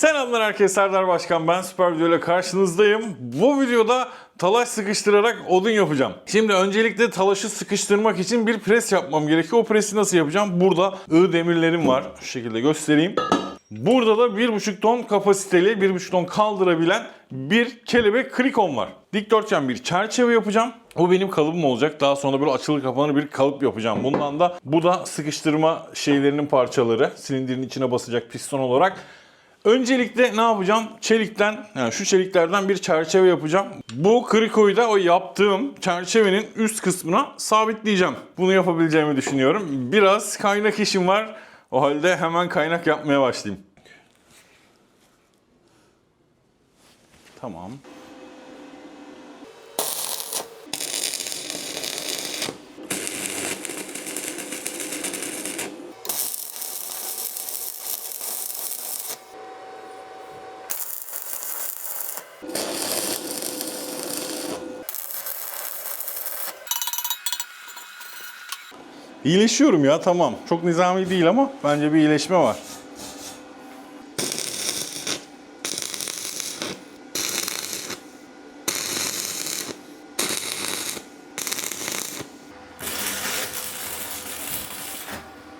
Selamlar herkese Serdar Başkan ben süper video ile karşınızdayım. Bu videoda talaş sıkıştırarak odun yapacağım. Şimdi öncelikle talaşı sıkıştırmak için bir pres yapmam gerekiyor. O presi nasıl yapacağım? Burada ığ demirlerim var. Şu şekilde göstereyim. Burada da 1,5 ton kapasiteli, 1,5 ton kaldırabilen bir kelebek krikon var. Dikdörtgen bir çerçeve yapacağım. O benim kalıbım olacak. Daha sonra böyle açılır kapanır bir kalıp yapacağım. Bundan da bu da sıkıştırma şeylerinin parçaları. Silindirin içine basacak piston olarak. Öncelikle ne yapacağım? Çelikten, yani şu çeliklerden bir çerçeve yapacağım. Bu krikoyu da o yaptığım çerçevenin üst kısmına sabitleyeceğim. Bunu yapabileceğimi düşünüyorum. Biraz kaynak işim var. O halde hemen kaynak yapmaya başlayayım. Tamam. İyileşiyorum ya tamam. Çok nizami değil ama bence bir iyileşme var.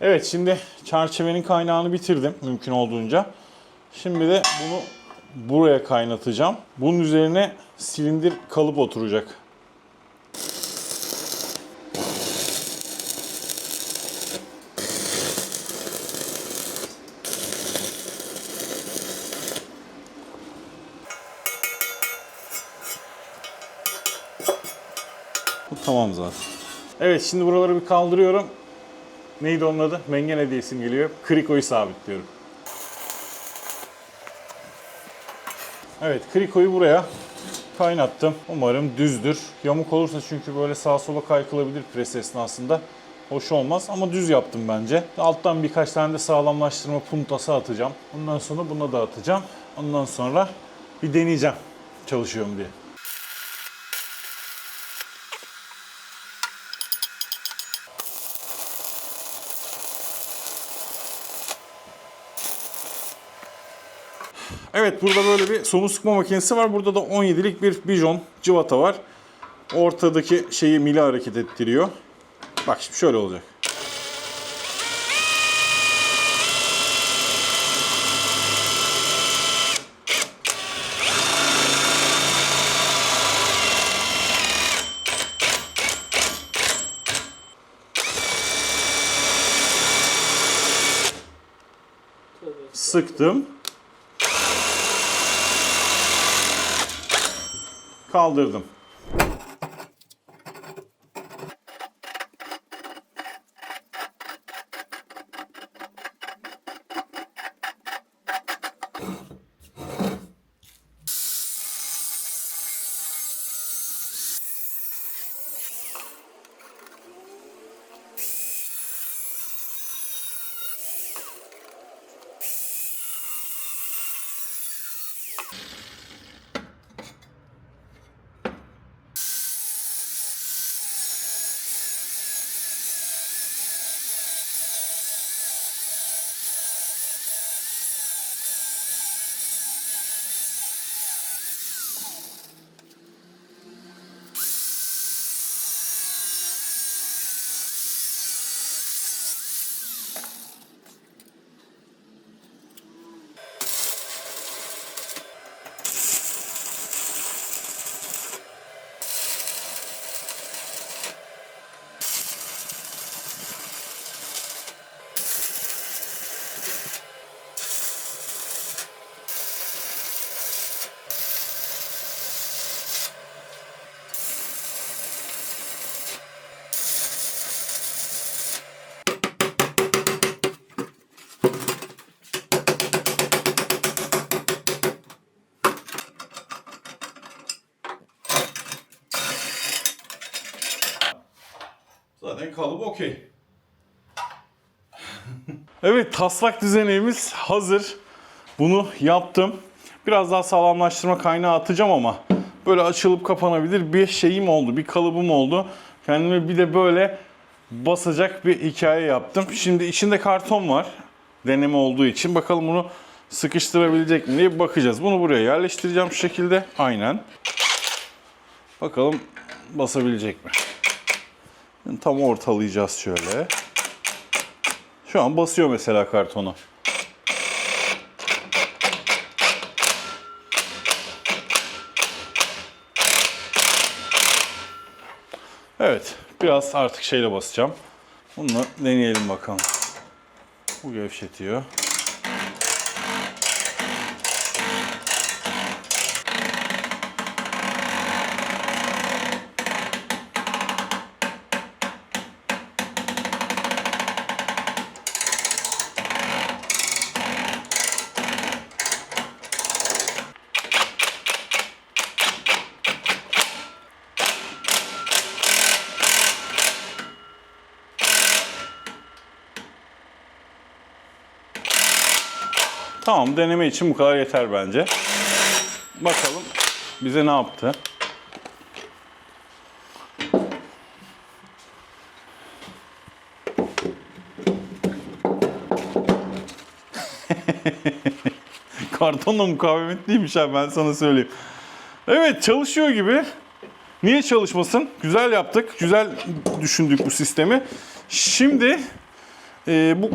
Evet şimdi çerçevenin kaynağını bitirdim mümkün olduğunca. Şimdi de bunu buraya kaynatacağım. Bunun üzerine silindir kalıp oturacak. Bu tamam zaten. Evet şimdi buraları bir kaldırıyorum. Neydi onun adı? Mengene diye geliyor. Krikoyu sabitliyorum. Evet krikoyu buraya kaynattım. Umarım düzdür. Yamuk olursa çünkü böyle sağa sola kaykılabilir pres esnasında. Hoş olmaz ama düz yaptım bence. Alttan birkaç tane de sağlamlaştırma puntası atacağım. Ondan sonra buna da atacağım. Ondan sonra bir deneyeceğim çalışıyorum diye. Evet burada böyle bir somun sıkma makinesi var. Burada da 17'lik bir bijon cıvata var. Ortadaki şeyi mili hareket ettiriyor. Bak şimdi şöyle olacak. Sıktım. Kaldırdım. Zaten kalıbı okey. evet taslak düzeneğimiz hazır. Bunu yaptım. Biraz daha sağlamlaştırma kaynağı atacağım ama böyle açılıp kapanabilir bir şeyim oldu. Bir kalıbım oldu. Kendime bir de böyle basacak bir hikaye yaptım. Şimdi içinde karton var. Deneme olduğu için. Bakalım bunu sıkıştırabilecek mi diye bakacağız. Bunu buraya yerleştireceğim şu şekilde. Aynen. Bakalım basabilecek mi? Şimdi tam ortalayacağız şöyle. Şu an basıyor mesela kartonu. Evet, biraz artık şeyle basacağım. Bunu deneyelim bakalım. Bu gevşetiyor. Tamam, deneme için bu kadar yeter bence. Bakalım bize ne yaptı? Kartonla mukavemetliymiş ha ben sana söyleyeyim. Evet çalışıyor gibi. Niye çalışmasın? Güzel yaptık. Güzel düşündük bu sistemi. Şimdi e, bu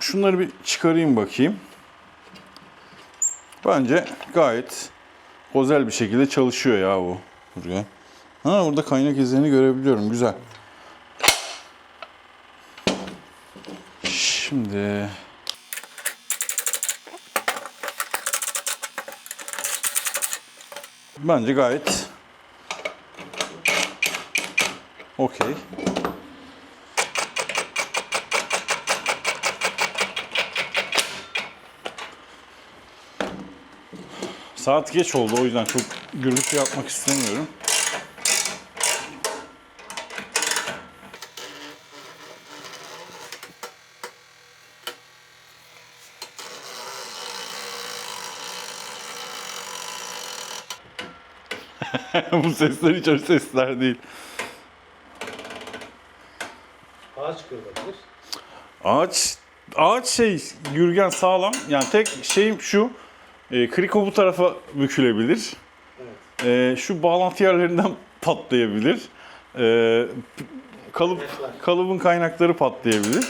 şunları bir çıkarayım bakayım. Bence gayet özel bir şekilde çalışıyor ya bu. Buraya. Ha burada kaynak izlerini görebiliyorum. Güzel. Şimdi bence gayet okey. Saat geç oldu o yüzden çok gürültü yapmak istemiyorum. Bu sesler hiç öyle sesler değil. Ağaç kırılabilir. Ağaç ağaç şey Gürgen sağlam. Yani tek şeyim şu. E, kriko bu tarafa bükülebilir. E, şu bağlantı yerlerinden patlayabilir. E, kalıp kalıbın kaynakları patlayabilir.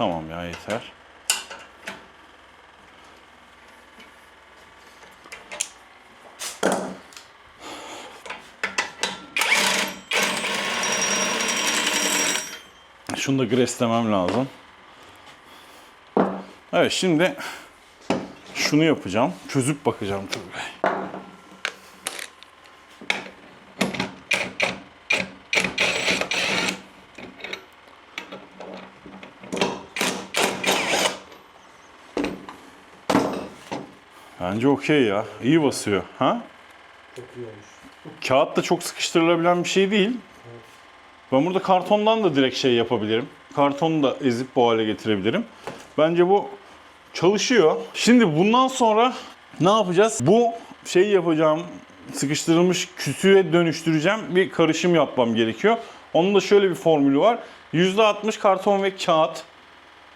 Tamam ya yeter. Şunu da greslemem lazım. Evet şimdi şunu yapacağım. Çözüp bakacağım tabii. Bence okey ya. İyi basıyor. Ha? Çok iyi olmuş. Kağıt da çok sıkıştırılabilen bir şey değil. Ben burada kartondan da direkt şey yapabilirim. Kartonu da ezip bu hale getirebilirim. Bence bu çalışıyor. Şimdi bundan sonra ne yapacağız? Bu şeyi yapacağım, sıkıştırılmış kütüğe dönüştüreceğim bir karışım yapmam gerekiyor. Onun da şöyle bir formülü var. %60 karton ve kağıt.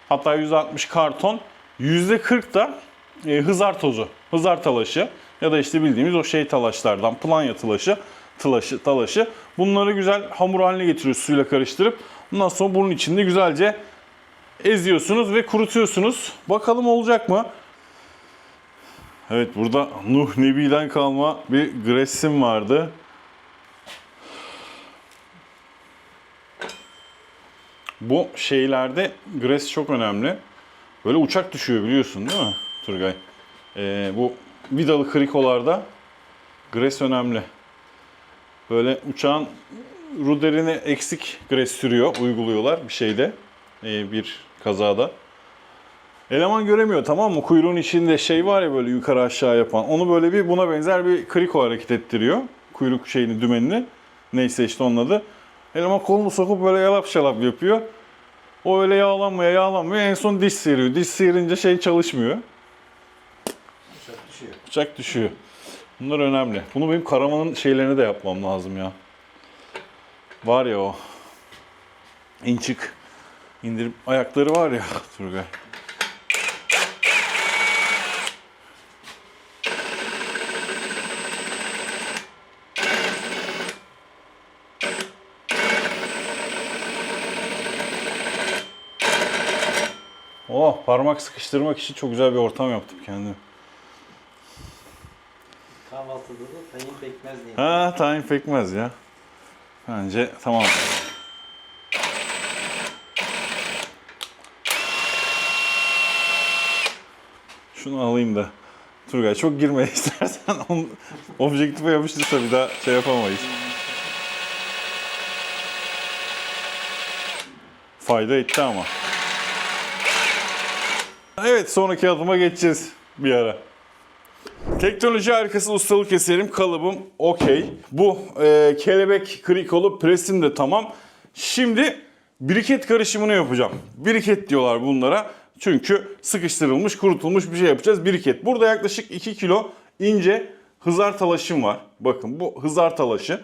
Hatta %60 karton. %40 da e, hızar tozu, hızar talaşı ya da işte bildiğimiz o şey talaşlardan, planya talaşı, talaşı, talaşı. Bunları güzel hamur haline getiriyoruz suyla karıştırıp. Ondan sonra bunun içinde güzelce eziyorsunuz ve kurutuyorsunuz. Bakalım olacak mı? Evet burada Nuh Nebi'den kalma bir gressim vardı. Bu şeylerde gres çok önemli. Böyle uçak düşüyor biliyorsun değil mi Turgay? Ee, bu vidalı krikolarda gres önemli. Böyle uçağın ruderini eksik gres sürüyor, uyguluyorlar bir şeyde, ee, bir kazada. Eleman göremiyor tamam mı? Kuyruğun içinde şey var ya böyle yukarı aşağı yapan. Onu böyle bir buna benzer bir kriko hareket ettiriyor. kuyruk şeyini, dümenini. Neyse işte onun adı. Eleman kolunu sokup böyle yalap şalap yapıyor. O öyle yağlanmaya yağlanmıyor. En son diş sıyırıyor. Diş sıyırınca şey çalışmıyor. Düşüyor. Bıçak düşüyor. Bunlar önemli. Bunu benim karamanın şeylerini de yapmam lazım ya. Var ya o. İnçik. indirip ayakları var ya Turgay. Oh parmak sıkıştırmak için çok güzel bir ortam yaptım kendime. Kahvaltıda da tayin pekmez diye. Ha tayin pekmez ya. Bence tamam. Şunu alayım da. Turgay çok girme istersen. Onu, objektife yapıştırsa bir daha şey yapamayız. Fayda etti ama. Evet sonraki adıma geçeceğiz bir ara. Teknoloji harikası ustalık eserim kalıbım okey. Bu e, kelebek krikolu presim de tamam. Şimdi biriket karışımını yapacağım. Biriket diyorlar bunlara. Çünkü sıkıştırılmış, kurutulmuş bir şey yapacağız. Biriket. Burada yaklaşık 2 kilo ince hızar talaşım var. Bakın bu hızar talaşı.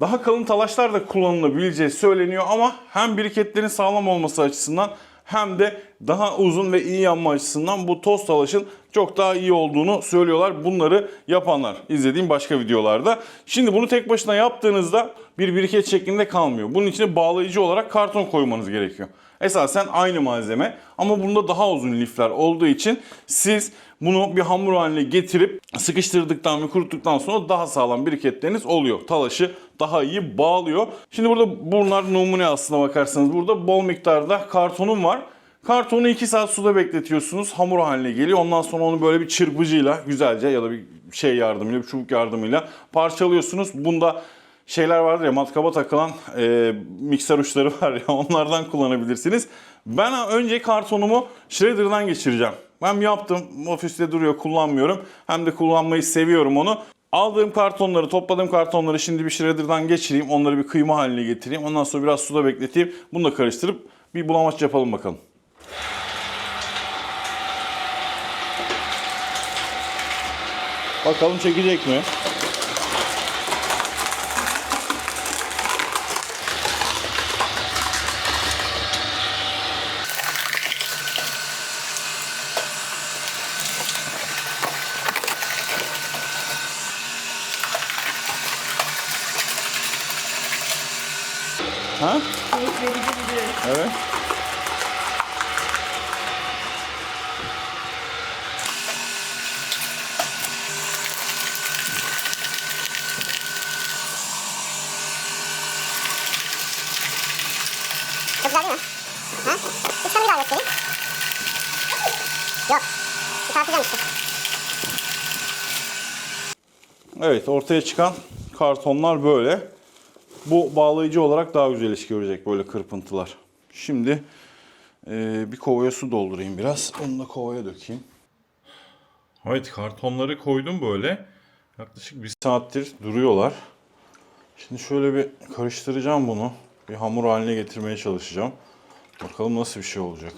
Daha kalın talaşlar da kullanılabileceği söyleniyor ama hem biriketlerin sağlam olması açısından hem de daha uzun ve iyi yanma açısından bu toz talaşın çok daha iyi olduğunu söylüyorlar. Bunları yapanlar izlediğim başka videolarda. Şimdi bunu tek başına yaptığınızda bir biriket şeklinde kalmıyor. Bunun içine bağlayıcı olarak karton koymanız gerekiyor. Esasen aynı malzeme ama bunda daha uzun lifler olduğu için siz bunu bir hamur haline getirip sıkıştırdıktan ve kuruttuktan sonra daha sağlam biriketleriniz oluyor. Talaşı daha iyi bağlıyor. Şimdi burada bunlar numune aslına bakarsanız burada bol miktarda kartonum var. Kartonu 2 saat suda bekletiyorsunuz. Hamur haline geliyor. Ondan sonra onu böyle bir çırpıcıyla güzelce ya da bir şey yardımıyla, bir çubuk yardımıyla parçalıyorsunuz. Bunda şeyler vardır ya matkaba takılan e, mikser uçları var ya onlardan kullanabilirsiniz. Ben önce kartonumu shredder'dan geçireceğim. Ben yaptım. Ofiste duruyor kullanmıyorum. Hem de kullanmayı seviyorum onu. Aldığım kartonları, topladığım kartonları şimdi bir shredder'dan geçireyim. Onları bir kıyma haline getireyim. Ondan sonra biraz suda bekleteyim. Bunu da karıştırıp bir bulamaç yapalım bakalım. Bakalım çekecek mi? Ha? Keyif verici bir durum. Evet. Çok güzel değil mi? Ha? Bir tane bir daha göstereyim. Yok. Bir tartacağım işte. Evet ortaya çıkan kartonlar böyle. Bu bağlayıcı olarak daha güzel iş görecek böyle kırpıntılar. Şimdi e, bir kovaya su doldurayım biraz. Onu da kovaya dökeyim. Evet kartonları koydum böyle. Yaklaşık bir saattir duruyorlar. Şimdi şöyle bir karıştıracağım bunu. Bir hamur haline getirmeye çalışacağım. Bakalım nasıl bir şey olacak.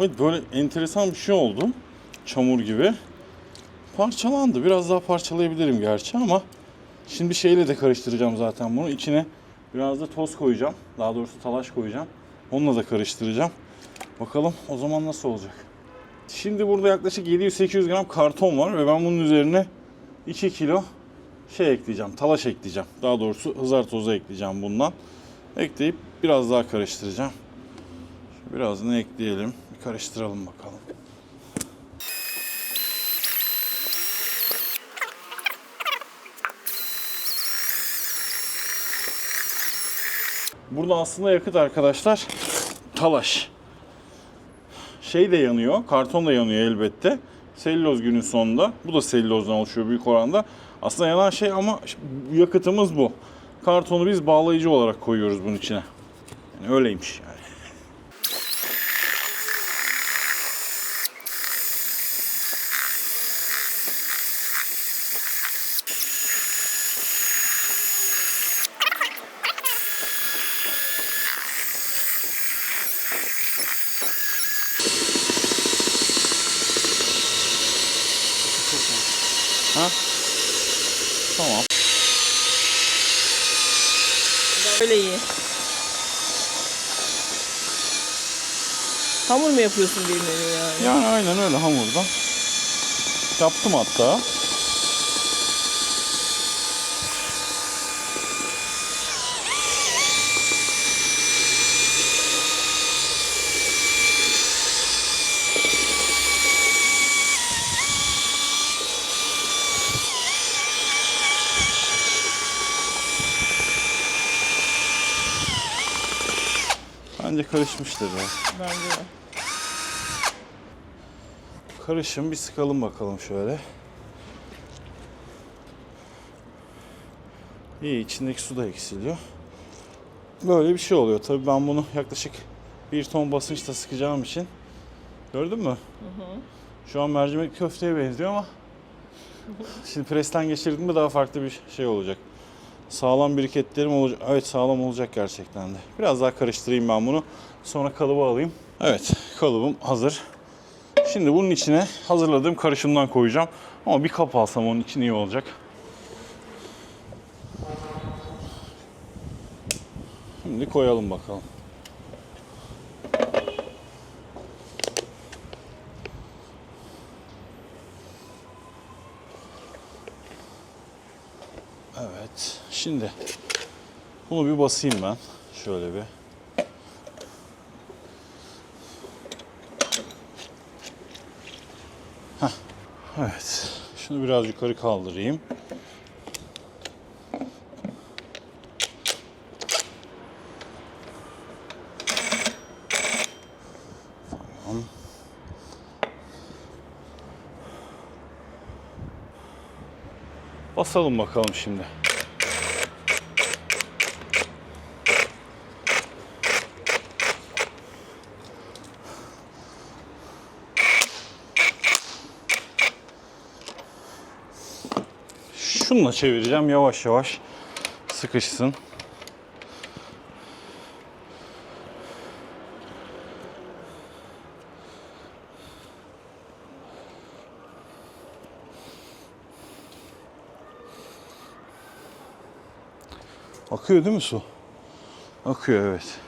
Evet böyle enteresan bir şey oldu. Çamur gibi. Parçalandı. Biraz daha parçalayabilirim gerçi ama şimdi şeyle de karıştıracağım zaten bunu. İçine biraz da toz koyacağım. Daha doğrusu talaş koyacağım. Onunla da karıştıracağım. Bakalım o zaman nasıl olacak. Şimdi burada yaklaşık 700-800 gram karton var ve ben bunun üzerine 2 kilo şey ekleyeceğim. Talaş ekleyeceğim. Daha doğrusu hızar tozu ekleyeceğim bundan. Ekleyip biraz daha karıştıracağım. Birazını ekleyelim. Karıştıralım bakalım. Burada aslında yakıt arkadaşlar talaş. Şey de yanıyor, karton da yanıyor elbette. Selüloz günün sonunda. Bu da selülozdan oluşuyor büyük oranda. Aslında yanan şey ama yakıtımız bu. Kartonu biz bağlayıcı olarak koyuyoruz bunun içine. Yani öyleymiş yani. Ha? Tamam. Böyle iyi. Hamur mu yapıyorsun bir nevi yani? Yani aynen öyle hamurdan. Yaptım hatta. Bence karışmıştır ya. Bence de. Karışım bir sıkalım bakalım şöyle. İyi içindeki su da eksiliyor. Böyle bir şey oluyor. Tabii ben bunu yaklaşık bir ton basınçta sıkacağım için. Gördün mü? Şu an mercimek köfteye benziyor ama şimdi presten geçirdiğimde daha farklı bir şey olacak. Sağlam biriketlerim olacak. Evet sağlam olacak gerçekten de. Biraz daha karıştırayım ben bunu. Sonra kalıba alayım. Evet kalıbım hazır. Şimdi bunun içine hazırladığım karışımdan koyacağım. Ama bir kap alsam onun için iyi olacak. Şimdi koyalım bakalım. Evet. Şimdi bunu bir basayım ben. Şöyle bir. Evet. Şunu biraz yukarı kaldırayım. Tamam. Basalım bakalım şimdi. Şununla çevireceğim yavaş yavaş sıkışsın. Akıyor değil mi su? Akıyor evet.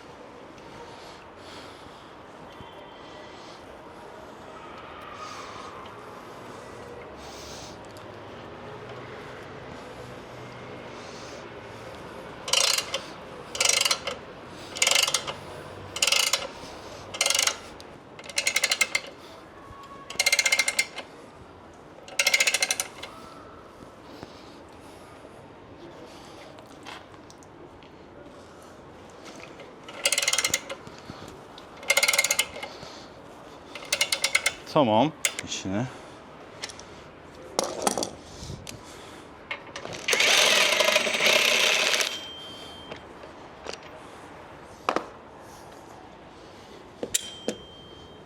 Tamam. İçine.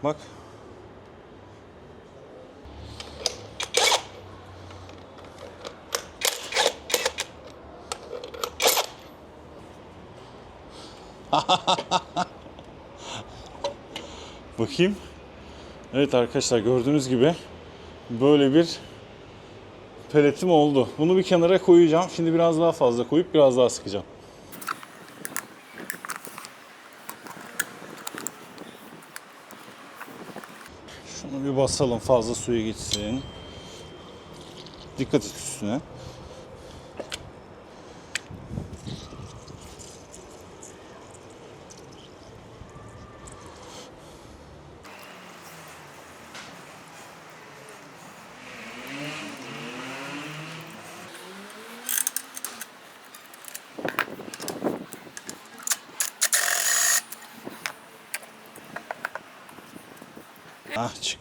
Bak. Bakayım. Evet arkadaşlar gördüğünüz gibi böyle bir peletim oldu. Bunu bir kenara koyacağım. Şimdi biraz daha fazla koyup biraz daha sıkacağım. Şunu bir basalım fazla suyu gitsin. Dikkat et üstüne.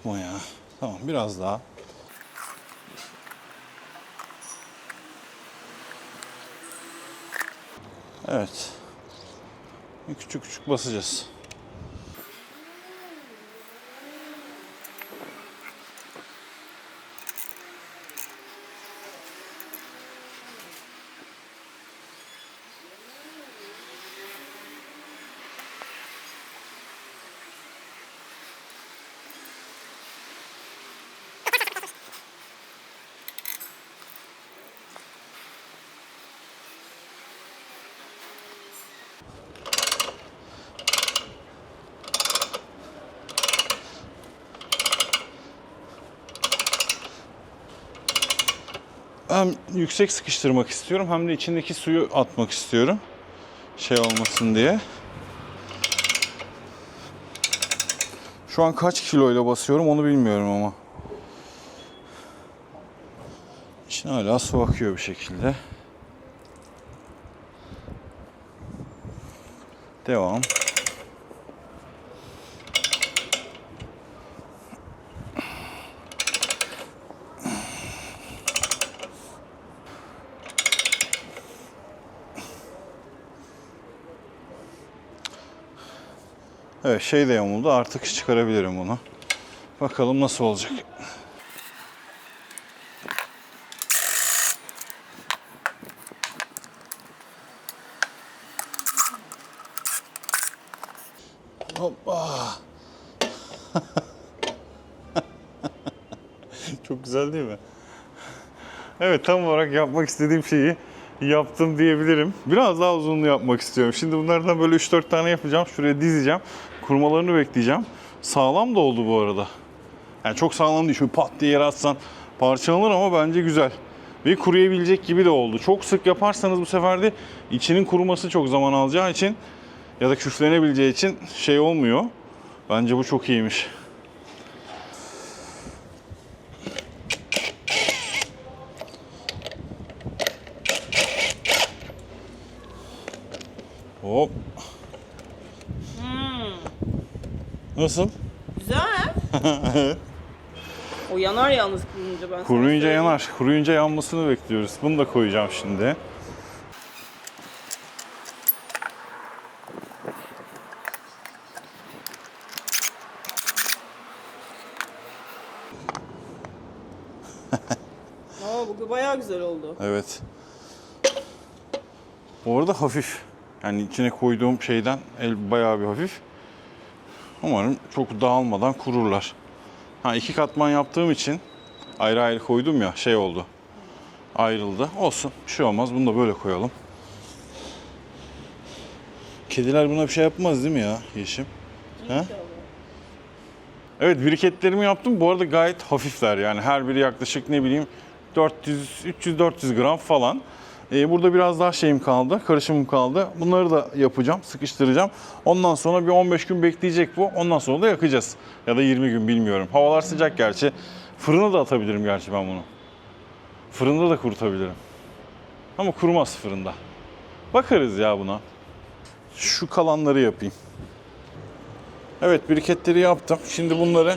Çıkma ya. Tamam biraz daha. Evet. Küçük küçük basacağız. Hem yüksek sıkıştırmak istiyorum hem de içindeki suyu atmak istiyorum. Şey olmasın diye. Şu an kaç kiloyla basıyorum onu bilmiyorum ama. İçine hala su akıyor bir şekilde. Devam. Evet şey de yamuldu artık çıkarabilirim bunu. Bakalım nasıl olacak. Hoppa. Çok güzel değil mi? Evet tam olarak yapmak istediğim şeyi yaptım diyebilirim. Biraz daha uzunlu yapmak istiyorum. Şimdi bunlardan böyle 3-4 tane yapacağım. Şuraya dizeceğim. Kurmalarını bekleyeceğim. Sağlam da oldu bu arada. Yani çok sağlam değil. Şöyle pat diye yere atsan parçalanır ama bence güzel. Ve kuruyabilecek gibi de oldu. Çok sık yaparsanız bu sefer de içinin kuruması çok zaman alacağı için ya da küflenebileceği için şey olmuyor. Bence bu çok iyiymiş. Nasıl? Güzel. o yanar yalnız kurunca ben Kuruyunca yanar. Kuruyunca yanmasını bekliyoruz. Bunu da koyacağım şimdi. Aa bu bayağı güzel oldu. Evet. Bu arada hafif. Yani içine koyduğum şeyden el bayağı bir hafif. Umarım çok dağılmadan kururlar. Ha iki katman yaptığım için ayrı ayrı koydum ya şey oldu. Ayrıldı. Olsun. Bir şey olmaz. Bunu da böyle koyalım. Kediler buna bir şey yapmaz değil mi ya Yeşim? Ha? Evet briketlerimi yaptım. Bu arada gayet hafifler yani her biri yaklaşık ne bileyim 400 300 400 gram falan. Ee, burada biraz daha şeyim kaldı, karışımım kaldı. Bunları da yapacağım, sıkıştıracağım. Ondan sonra bir 15 gün bekleyecek bu. Ondan sonra da yakacağız. Ya da 20 gün bilmiyorum. Havalar sıcak gerçi. Fırına da atabilirim gerçi ben bunu. Fırında da kurutabilirim. Ama kurumaz fırında. Bakarız ya buna. Şu kalanları yapayım. Evet briketleri yaptım. Şimdi bunları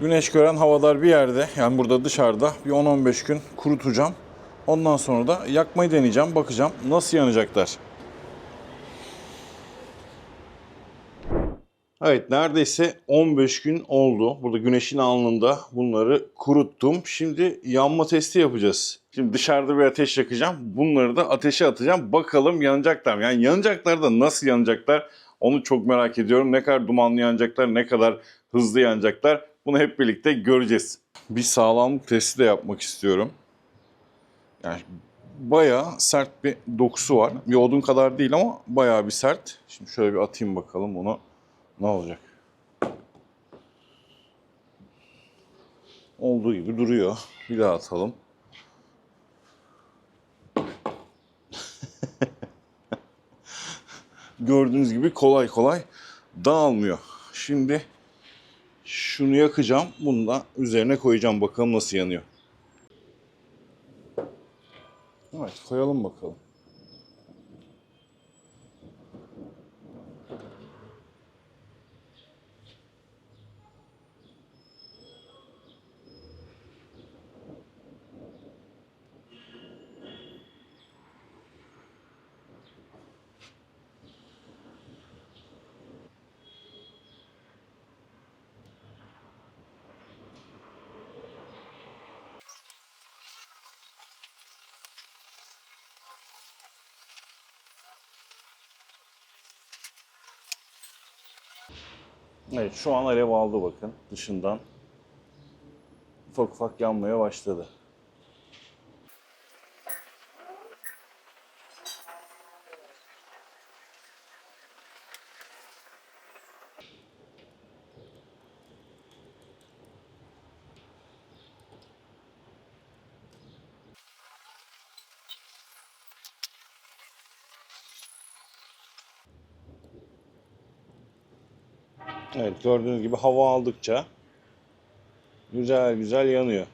güneş gören havalar bir yerde yani burada dışarıda bir 10-15 gün kurutacağım. Ondan sonra da yakmayı deneyeceğim. Bakacağım nasıl yanacaklar. Evet neredeyse 15 gün oldu. Burada güneşin alnında bunları kuruttum. Şimdi yanma testi yapacağız. Şimdi dışarıda bir ateş yakacağım. Bunları da ateşe atacağım. Bakalım yanacaklar mı? Yani yanacaklar da nasıl yanacaklar? Onu çok merak ediyorum. Ne kadar dumanlı yanacaklar, ne kadar hızlı yanacaklar. Bunu hep birlikte göreceğiz. Bir sağlamlık testi de yapmak istiyorum. Yani bayağı sert bir dokusu var. Bir odun kadar değil ama bayağı bir sert. Şimdi şöyle bir atayım bakalım bunu. Ne olacak? Olduğu gibi duruyor. Bir daha atalım. Gördüğünüz gibi kolay kolay dağılmıyor. Şimdi şunu yakacağım. Bunu da üzerine koyacağım. Bakalım nasıl yanıyor. Evet koyalım bakalım. Evet şu an alev aldı bakın dışından. Ufak ufak yanmaya başladı. Evet gördüğünüz gibi hava aldıkça güzel güzel yanıyor.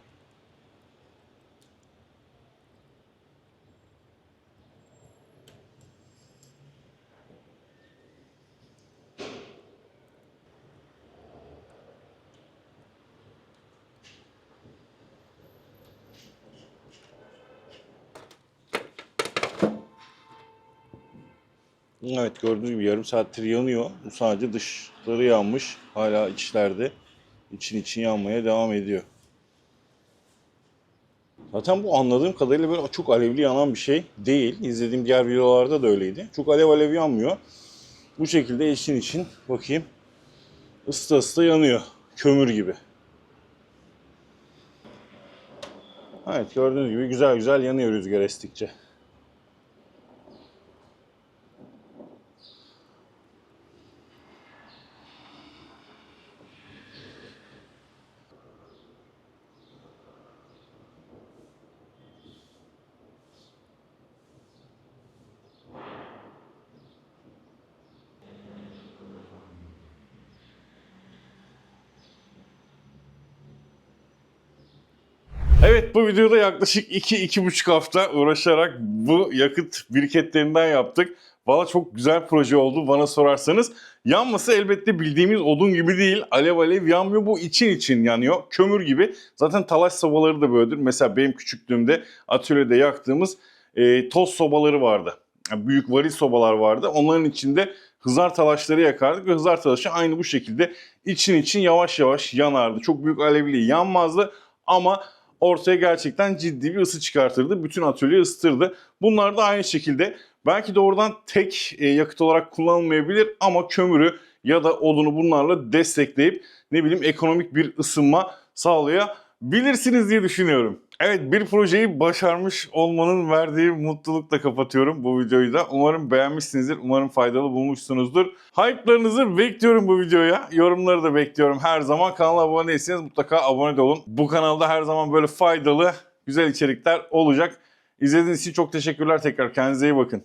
Evet gördüğünüz gibi yarım saattir yanıyor. Bu sadece dışları yanmış. Hala içlerde. için için yanmaya devam ediyor. Zaten bu anladığım kadarıyla böyle çok alevli yanan bir şey değil. İzlediğim diğer videolarda da öyleydi. Çok alev alev yanmıyor. Bu şekilde için için bakayım. Isıta ısıta yanıyor. Kömür gibi. Evet gördüğünüz gibi güzel güzel yanıyor rüzgar estikçe. Bu videoda yaklaşık 2-2,5 hafta uğraşarak bu yakıt briketlerinden yaptık. Valla çok güzel proje oldu bana sorarsanız. Yanması elbette bildiğimiz odun gibi değil. Alev alev yanmıyor. Bu için için yanıyor. Kömür gibi. Zaten talaş sobaları da böyledir. Mesela benim küçüklüğümde atölyede yaktığımız e, toz sobaları vardı. Yani büyük varil sobalar vardı. Onların içinde hızar talaşları yakardık ve hızar talaşı aynı bu şekilde için için yavaş yavaş yanardı. Çok büyük alevli yanmazdı ama ortaya gerçekten ciddi bir ısı çıkartırdı. Bütün atölyeyi ısıtırdı. Bunlar da aynı şekilde belki doğrudan tek e, yakıt olarak kullanılmayabilir ama kömürü ya da odunu bunlarla destekleyip ne bileyim ekonomik bir ısınma sağlayabilirsiniz diye düşünüyorum. Evet bir projeyi başarmış olmanın verdiği mutlulukla kapatıyorum bu videoyu da. Umarım beğenmişsinizdir. Umarım faydalı bulmuşsunuzdur. Hype'larınızı bekliyorum bu videoya. Yorumları da bekliyorum her zaman. Kanala abone değilseniz mutlaka abone de olun. Bu kanalda her zaman böyle faydalı, güzel içerikler olacak. İzlediğiniz için çok teşekkürler tekrar. Kendinize iyi bakın.